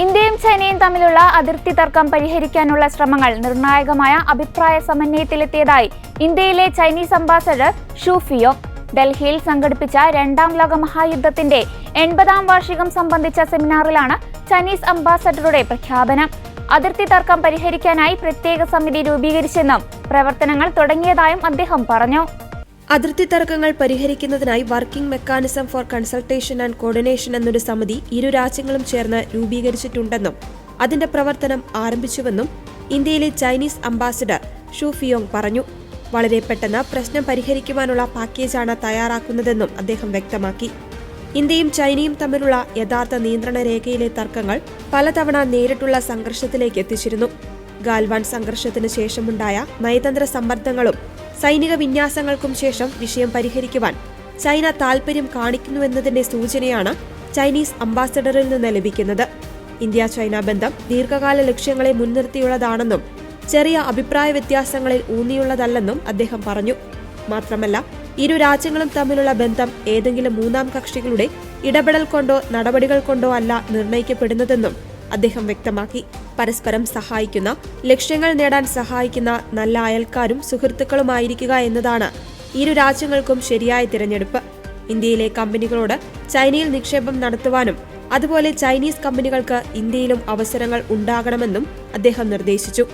ഇന്ത്യയും ചൈനയും തമ്മിലുള്ള അതിർത്തി തർക്കം പരിഹരിക്കാനുള്ള ശ്രമങ്ങൾ നിർണായകമായ അഭിപ്രായ സമന്വയത്തിലെത്തിയതായി ഇന്ത്യയിലെ ചൈനീസ് അംബാസഡർ ഷൂഫിയോ ഡൽഹിയിൽ സംഘടിപ്പിച്ച രണ്ടാം ലോക മഹായുദ്ധത്തിന്റെ എൺപതാം വാർഷികം സംബന്ധിച്ച സെമിനാറിലാണ് ചൈനീസ് അംബാസഡറുടെ പ്രഖ്യാപനം. അതിർത്തി തർക്കം പരിഹരിക്കാനായി പ്രത്യേക സമിതി രൂപീകരിച്ചെന്നും പ്രവർത്തനങ്ങൾ തുടങ്ങിയതായും അദ്ദേഹം പറഞ്ഞു. അതിർത്തി തർക്കങ്ങൾ പരിഹരിക്കുന്നതിനായി working mechanism for consultation and coordination എന്നൊരു സമിതി ഇരു രാജ്യങ്ങളും ചേർന്ന് രൂപീകരിച്ചിട്ടുണ്ടെന്നും അതിന്റെ പ്രവർത്തനം ആരംഭിച്ചുവെന്നും ഇന്ത്യയിലെ ചൈനീസ് അംബാസിഡർ ഷു ഫിയോങ് പറഞ്ഞു. വളരെ പെട്ടെന്ന് പ്രശ്നം പരിഹരിക്കുവാനുള്ള പാക്കേജാണ് തയ്യാറാക്കുന്നതെന്നും അദ്ദേഹം വ്യക്തമാക്കി. ഇന്ത്യയും ചൈനയും തമ്മിലുള്ള യഥാർത്ഥ നിയന്ത്രണ രേഖയിലെ തർക്കങ്ങൾ പലതവണ നേരിട്ടുള്ള സംഘർഷത്തിലേക്ക് എത്തിച്ചിരുന്നു. ഗാൽവാൻ സംഘർഷത്തിന് ശേഷമുണ്ടായ നയതന്ത്ര സമ്മർദ്ദങ്ങളും സൈനിക വിന്യാസങ്ങൾക്കും ശേഷം വിഷയം പരിഹരിക്കുവാൻ ചൈന താൽപര്യം കാണിക്കുന്നുവെന്നതിന്റെ സൂചനയാണ് ചൈനീസ് അംബാസഡറിൽ നിന്ന് ലഭിക്കുന്നത്. ഇന്ത്യ ചൈന ബന്ധം ദീർഘകാല ലക്ഷ്യങ്ങളെ മുൻനിർത്തിയുള്ളതാണെന്നും ചെറിയ അഭിപ്രായ വ്യത്യാസങ്ങളിൽ ഊന്നിയുള്ളതല്ലെന്നും അദ്ദേഹം പറഞ്ഞു. മാത്രമല്ല ഇരു രാജ്യങ്ങളും തമ്മിലുള്ള ബന്ധം ഏതെങ്കിലും മൂന്നാം കക്ഷികളുടെ ഇടപെടൽ കൊണ്ടോ നടപടികൾ കൊണ്ടോ അല്ല നിർണയിക്കപ്പെടുന്നതെന്നും അദ്ദേഹം വ്യക്തമാക്കി. പരസ്പരം സഹായിക്കുന്ന ലക്ഷ്യങ്ങൾ നേടാൻ സഹായിക്കുന്ന നല്ല അയൽക്കാരും സുഹൃത്തുക്കളുമായിരിക്കുക എന്നതാണ് ഇരു രാജ്യങ്ങൾക്കും ശരിയായ തിരഞ്ഞെടുപ്പ്. ഇന്ത്യയിലെ കമ്പനികളോട് ചൈനയിൽ നിക്ഷേപം നടത്തുവാനും അതുപോലെ ചൈനീസ് കമ്പനികൾക്ക് ഇന്ത്യയിലും അവസരങ്ങൾ ഉണ്ടാകണമെന്നും അദ്ദേഹം നിർദ്ദേശിച്ചു.